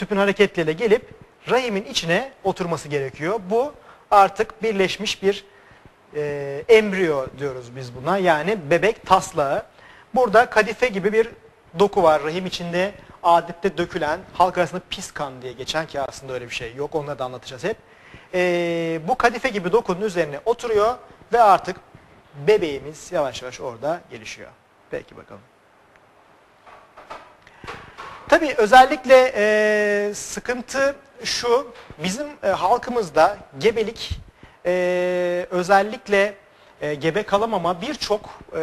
tüpün hareketleriyle gelip rahimin içine oturması gerekiyor. Bu artık birleşmiş bir e, embriyo diyoruz biz buna. Yani bebek taslağı. Burada kadife gibi bir doku var rahim içinde adette dökülen halk arasında pis kan diye geçen ki aslında öyle bir şey yok onları da anlatacağız hep. E, bu kadife gibi dokunun üzerine oturuyor ve artık bebeğimiz yavaş yavaş orada gelişiyor. Peki bakalım. Tabii özellikle e, sıkıntı şu, bizim e, halkımızda gebelik e, özellikle e, gebe kalamama birçok e,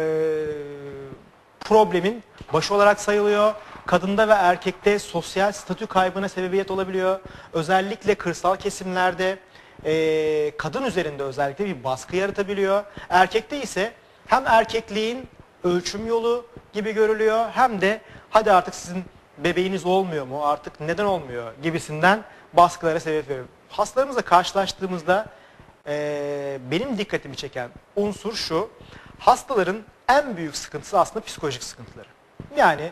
problemin başı olarak sayılıyor. Kadında ve erkekte sosyal statü kaybına sebebiyet olabiliyor. Özellikle kırsal kesimlerde e, kadın üzerinde özellikle bir baskı yaratabiliyor. Erkekte ise hem erkekliğin ölçüm yolu gibi görülüyor hem de hadi artık sizin bebeğiniz olmuyor mu artık neden olmuyor gibisinden baskılara sebep veriyor. Hastalarımızla karşılaştığımızda e, benim dikkatimi çeken unsur şu hastaların en büyük sıkıntısı aslında psikolojik sıkıntıları. Yani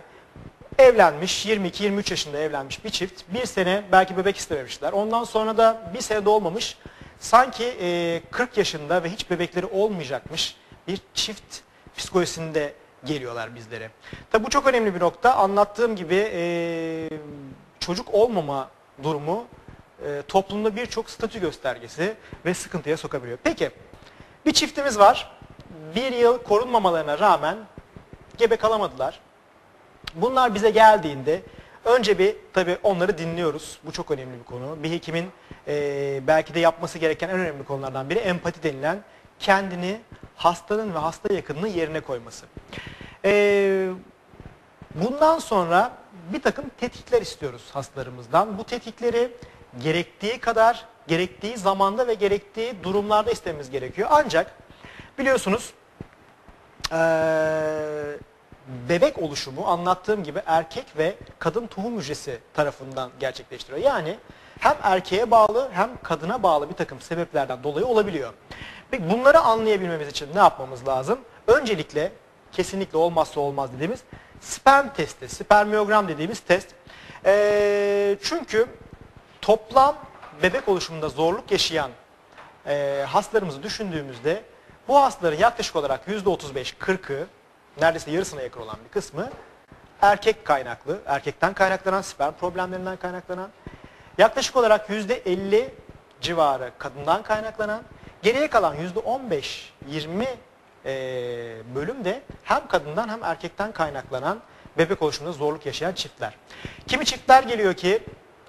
evlenmiş 22-23 yaşında evlenmiş bir çift bir sene belki bebek istememişler. Ondan sonra da bir sene de olmamış sanki e, 40 yaşında ve hiç bebekleri olmayacakmış bir çift psikolojisinde geliyorlar bizlere. Tabi bu çok önemli bir nokta. Anlattığım gibi e, çocuk olmama durumu e, toplumda birçok statü göstergesi ve sıkıntıya sokabiliyor. Peki bir çiftimiz var. Bir yıl korunmamalarına rağmen gebe kalamadılar. Bunlar bize geldiğinde önce bir tabi onları dinliyoruz. Bu çok önemli bir konu. Bir hekimin e, belki de yapması gereken en önemli konulardan biri empati denilen kendini hastanın ve hasta yakınının yerine koyması. Ee, bundan sonra bir takım tetkikler istiyoruz hastalarımızdan. Bu tetkikleri gerektiği kadar, gerektiği zamanda ve gerektiği durumlarda istememiz gerekiyor. Ancak biliyorsunuz ee, bebek oluşumu anlattığım gibi erkek ve kadın tohum hücresi tarafından gerçekleştiriyor. Yani hem erkeğe bağlı hem kadına bağlı bir takım sebeplerden dolayı olabiliyor. Peki bunları anlayabilmemiz için ne yapmamız lazım? Öncelikle kesinlikle olmazsa olmaz dediğimiz sperm testi, spermiyogram dediğimiz test. E, çünkü toplam bebek oluşumunda zorluk yaşayan e, hastalarımızı düşündüğümüzde bu hastaların yaklaşık olarak %35-40'ı neredeyse yarısına yakın olan bir kısmı erkek kaynaklı, erkekten kaynaklanan, sperm problemlerinden kaynaklanan, yaklaşık olarak %50 civarı kadından kaynaklanan, geriye kalan %15-20 e, bölüm de hem kadından hem erkekten kaynaklanan bebek oluşumunda zorluk yaşayan çiftler. Kimi çiftler geliyor ki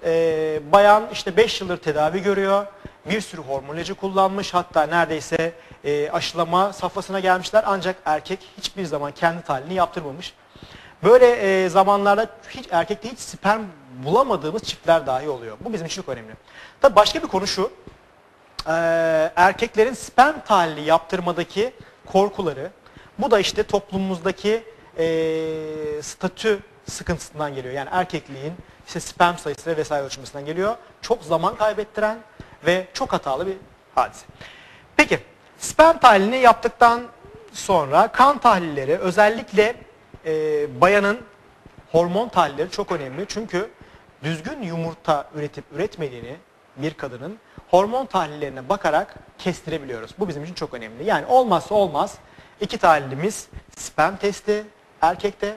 e, bayan işte 5 yıldır tedavi görüyor, bir sürü hormon kullanmış hatta neredeyse e, aşılama safhasına gelmişler ancak erkek hiçbir zaman kendi tahlilini yaptırmamış. Böyle e, zamanlarda hiç erkekte hiç sperm bulamadığımız çiftler dahi oluyor. Bu bizim için çok önemli. Tabii başka bir konu şu. E, erkeklerin sperm tahlili yaptırmadaki korkuları. Bu da işte toplumumuzdaki e, statü sıkıntısından geliyor. Yani erkekliğin işte sperm sayısı vesaire ölçmesinden geliyor. Çok zaman kaybettiren ve çok hatalı bir hadise. Peki sperm tahlilini yaptıktan sonra kan tahlilleri özellikle e, bayanın hormon tahlilleri çok önemli. Çünkü düzgün yumurta üretip üretmediğini bir kadının hormon tahlillerine bakarak kestirebiliyoruz. Bu bizim için çok önemli. Yani olmazsa olmaz iki tahlilimiz sperm testi erkekte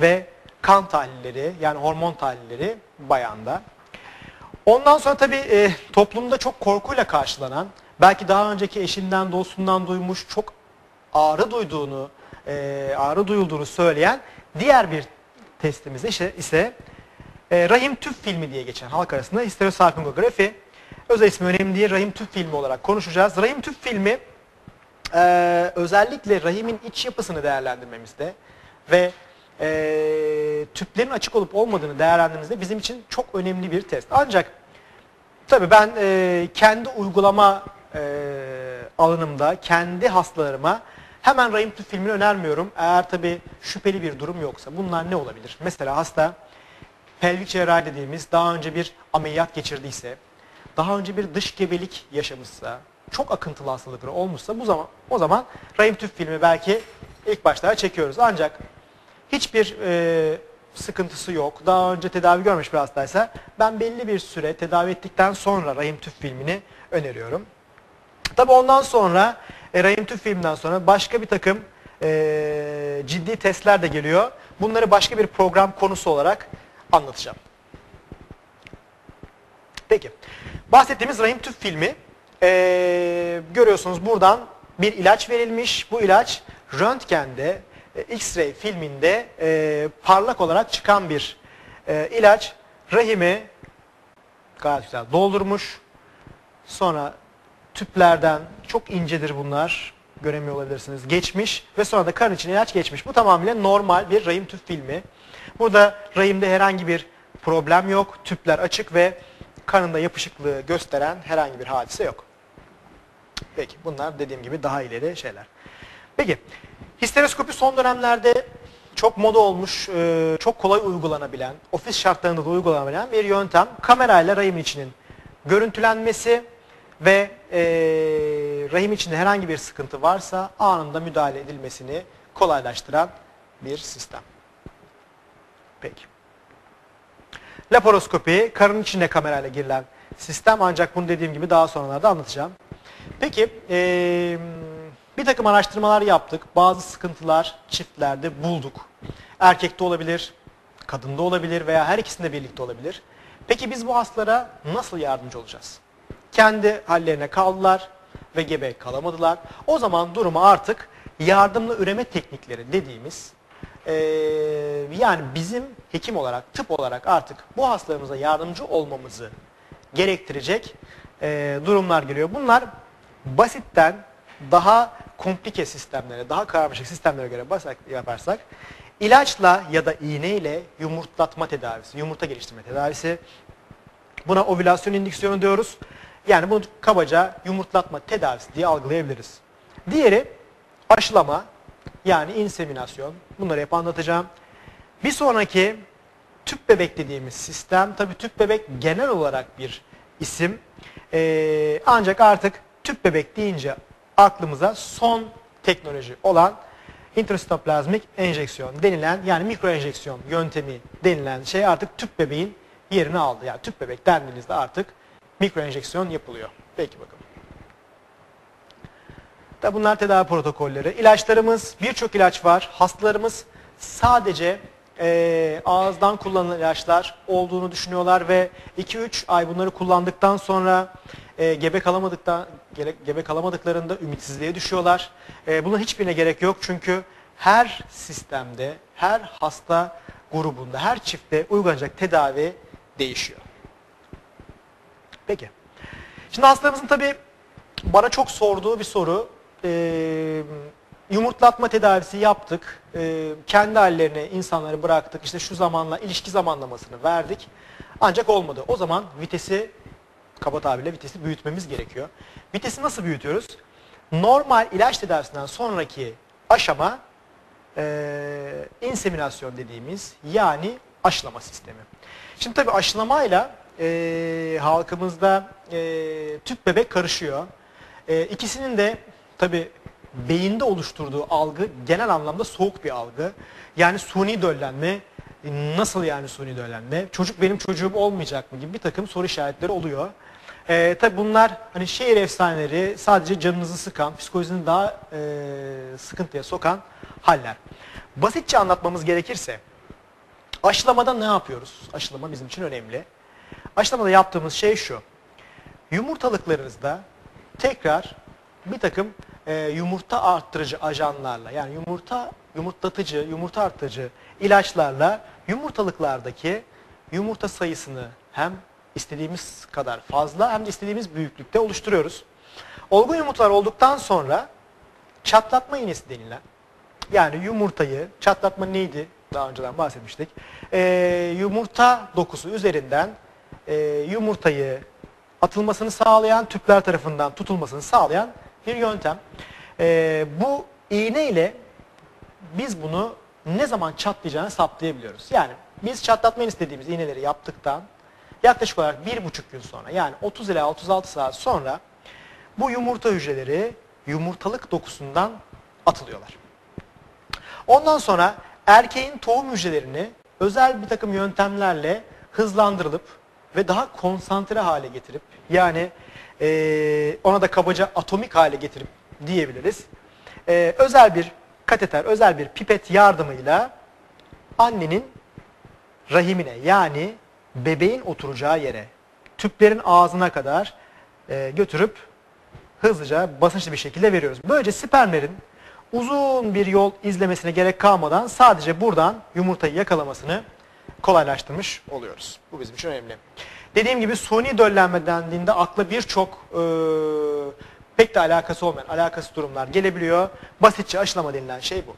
ve kan tahlilleri yani hormon tahlilleri bayanda. Ondan sonra tabii e, toplumda çok korkuyla karşılanan, belki daha önceki eşinden, dostundan duymuş, çok ağrı duyduğunu, e, ağrı duyulduğunu söyleyen diğer bir testimiz ise, ise e, rahim tüp filmi diye geçen halk arasında histerosalpingografi. Özel ismi önemli değil, rahim tüp filmi olarak konuşacağız. Rahim tüp filmi e, özellikle rahimin iç yapısını değerlendirmemizde ve e, tüplerin açık olup olmadığını değerlendirmemizde bizim için çok önemli bir test. Ancak tabii ben e, kendi uygulama e, alanımda, kendi hastalarıma hemen rahim tüp filmini önermiyorum. Eğer tabii şüpheli bir durum yoksa bunlar ne olabilir? Mesela hasta pelvik cerrahi dediğimiz daha önce bir ameliyat geçirdiyse, daha önce bir dış gebelik yaşamışsa, çok akıntılı hastalıkları olmuşsa bu zaman o zaman rahim tüp filmi belki ilk başta çekiyoruz. Ancak hiçbir e, sıkıntısı yok, daha önce tedavi görmüş bir hastaysa ben belli bir süre tedavi ettikten sonra rahim tüp filmini öneriyorum. Tabi ondan sonra e, rahim tüp filminden sonra başka bir takım e, ciddi testler de geliyor. Bunları başka bir program konusu olarak anlatacağım. Peki. Bahsettiğimiz rahim tüp filmi e, görüyorsunuz buradan bir ilaç verilmiş. Bu ilaç röntgende, e, X-ray filminde e, parlak olarak çıkan bir e, ilaç. Rahimi gayet güzel doldurmuş. Sonra tüplerden çok incedir bunlar. Göremiyor olabilirsiniz. Geçmiş ve sonra da karın içine ilaç geçmiş. Bu tamamıyla normal bir rahim tüp filmi. Burada rahimde herhangi bir problem yok. Tüpler açık ve karında yapışıklığı gösteren herhangi bir hadise yok. Peki bunlar dediğim gibi daha ileri şeyler. Peki histeroskopi son dönemlerde çok moda olmuş, e, çok kolay uygulanabilen, ofis şartlarında da uygulanabilen bir yöntem. Kamerayla rahim içinin görüntülenmesi ve e, rahim içinde herhangi bir sıkıntı varsa anında müdahale edilmesini kolaylaştıran bir sistem. Peki. Laparoskopi, karın içine kamerayla girilen sistem ancak bunu dediğim gibi daha sonralarda anlatacağım. Peki, ee, bir takım araştırmalar yaptık. Bazı sıkıntılar çiftlerde bulduk. Erkekte olabilir, kadında olabilir veya her ikisinde birlikte olabilir. Peki biz bu hastalara nasıl yardımcı olacağız? Kendi hallerine kaldılar ve gebe kalamadılar. O zaman durumu artık yardımlı üreme teknikleri dediğimiz e, yani bizim hekim olarak, tıp olarak artık bu hastalarımıza yardımcı olmamızı gerektirecek e, durumlar geliyor. Bunlar basitten daha komplike sistemlere, daha karmaşık sistemlere göre basak yaparsak ilaçla ya da iğneyle yumurtlatma tedavisi, yumurta geliştirme tedavisi. Buna ovülasyon indüksiyonu diyoruz. Yani bunu kabaca yumurtlatma tedavisi diye algılayabiliriz. Diğeri aşılama yani inseminasyon. Bunları hep anlatacağım. Bir sonraki tüp bebek dediğimiz sistem. Tabii tüp bebek genel olarak bir isim. Ee, ancak artık tüp bebek deyince aklımıza son teknoloji olan intrastoplazmik enjeksiyon denilen yani mikro enjeksiyon yöntemi denilen şey artık tüp bebeğin yerini aldı. Yani tüp bebek dendiğinizde artık mikro enjeksiyon yapılıyor. Peki bakalım. Da bunlar tedavi protokolleri. İlaçlarımız, birçok ilaç var. Hastalarımız sadece e, ağızdan kullanılan ilaçlar olduğunu düşünüyorlar ve 2-3 ay bunları kullandıktan sonra e, gebe kalamadıktan gebe kalamadıklarında ümitsizliğe düşüyorlar. E, bunun hiçbirine gerek yok çünkü her sistemde, her hasta grubunda, her çiftte uygulanacak tedavi değişiyor. Peki. Şimdi hastalarımızın tabii bana çok sorduğu bir soru e, yumurtlatma tedavisi yaptık. E, kendi hallerine insanları bıraktık. İşte şu zamanla ilişki zamanlamasını verdik. Ancak olmadı. O zaman vitesi kaba tabirle vitesi büyütmemiz gerekiyor. Vitesi nasıl büyütüyoruz? Normal ilaç tedavisinden sonraki aşama e, inseminasyon dediğimiz yani aşılama sistemi. Şimdi tabii aşılamayla e, halkımızda e, tüp bebek karışıyor. E, ikisinin de tabi beyinde oluşturduğu algı genel anlamda soğuk bir algı. Yani suni döllenme, nasıl yani suni döllenme? Çocuk benim çocuğum olmayacak mı gibi bir takım soru işaretleri oluyor. Ee, tabi bunlar hani şehir efsaneleri sadece canınızı sıkan, psikolojinizi daha e, sıkıntıya sokan haller. Basitçe anlatmamız gerekirse aşılamada ne yapıyoruz? Aşılama bizim için önemli. Aşılamada yaptığımız şey şu. Yumurtalıklarınızda tekrar bir takım e, yumurta arttırıcı ajanlarla yani yumurta yumurtlatıcı, yumurta arttırıcı ilaçlarla yumurtalıklardaki yumurta sayısını hem istediğimiz kadar fazla hem de istediğimiz büyüklükte oluşturuyoruz. Olgun yumurtalar olduktan sonra çatlatma iğnesi denilen yani yumurtayı, çatlatma neydi? Daha önceden bahsetmiştik. E, yumurta dokusu üzerinden e, yumurtayı atılmasını sağlayan, tüpler tarafından tutulmasını sağlayan bir yöntem. E, bu iğne ile biz bunu ne zaman çatlayacağını saptayabiliyoruz. Yani biz çatlatmayı istediğimiz iğneleri yaptıktan yaklaşık olarak bir buçuk gün sonra yani 30 ila 36 saat sonra bu yumurta hücreleri yumurtalık dokusundan atılıyorlar. Ondan sonra erkeğin tohum hücrelerini özel bir takım yöntemlerle hızlandırılıp ve daha konsantre hale getirip yani eee, ona da kabaca atomik hale getirip diyebiliriz. Eee, özel bir kateter, özel bir pipet yardımıyla annenin rahimine yani bebeğin oturacağı yere tüplerin ağzına kadar e, götürüp hızlıca basınçlı bir şekilde veriyoruz. Böylece spermlerin uzun bir yol izlemesine gerek kalmadan sadece buradan yumurtayı yakalamasını kolaylaştırmış oluyoruz. Bu bizim için önemli. Dediğim gibi suni döllenme dendiğinde akla birçok e, pek de alakası olmayan alakası durumlar gelebiliyor. Basitçe aşılama denilen şey bu.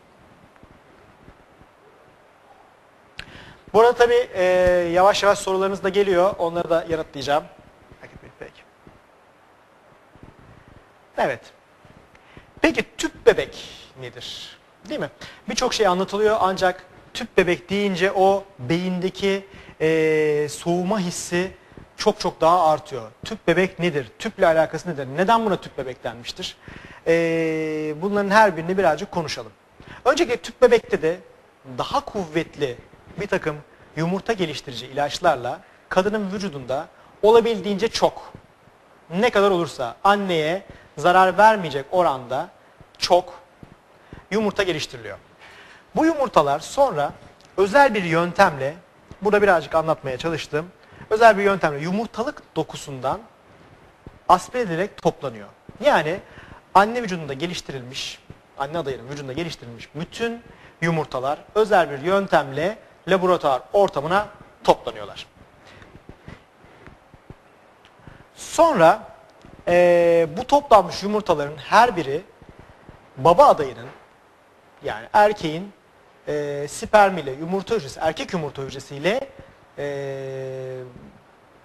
Bu arada tabii e, yavaş yavaş sorularınız da geliyor. Onları da yanıtlayacağım. Peki. Evet. Peki tüp bebek nedir? Değil mi? Birçok şey anlatılıyor ancak tüp bebek deyince o beyindeki e, soğuma hissi çok çok daha artıyor. Tüp bebek nedir? Tüple alakası nedir? Neden buna tüp bebek denmiştir? E, bunların her birini birazcık konuşalım. Öncelikle tüp bebekte de daha kuvvetli bir takım yumurta geliştirici ilaçlarla kadının vücudunda olabildiğince çok ne kadar olursa anneye zarar vermeyecek oranda çok yumurta geliştiriliyor. Bu yumurtalar sonra özel bir yöntemle, burada birazcık anlatmaya çalıştım, özel bir yöntemle yumurtalık dokusundan aspire edilerek toplanıyor. Yani anne vücudunda geliştirilmiş, anne adayının vücudunda geliştirilmiş bütün yumurtalar özel bir yöntemle laboratuvar ortamına toplanıyorlar. Sonra eee, bu toplanmış yumurtaların her biri baba adayının yani erkeğin eee spermiyle yumurta hücresi, erkek yumurta hücresiyle eee,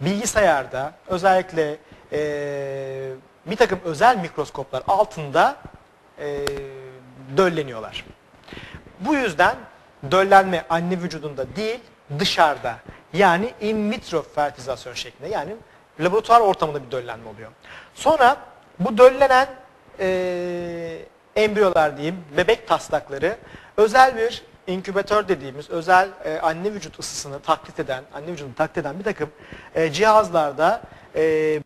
bilgisayarda özellikle eee, bir takım özel mikroskoplar altında eee, dölleniyorlar. Bu yüzden döllenme anne vücudunda değil dışarıda yani in vitro fertilizasyon şeklinde yani laboratuvar ortamında bir döllenme oluyor. Sonra bu döllenen eee embriyolar diyeyim bebek taslakları özel bir inkübatör dediğimiz özel e, anne vücut ısısını taklit eden, anne vücudunu taklit eden bir takım e, cihazlarda e,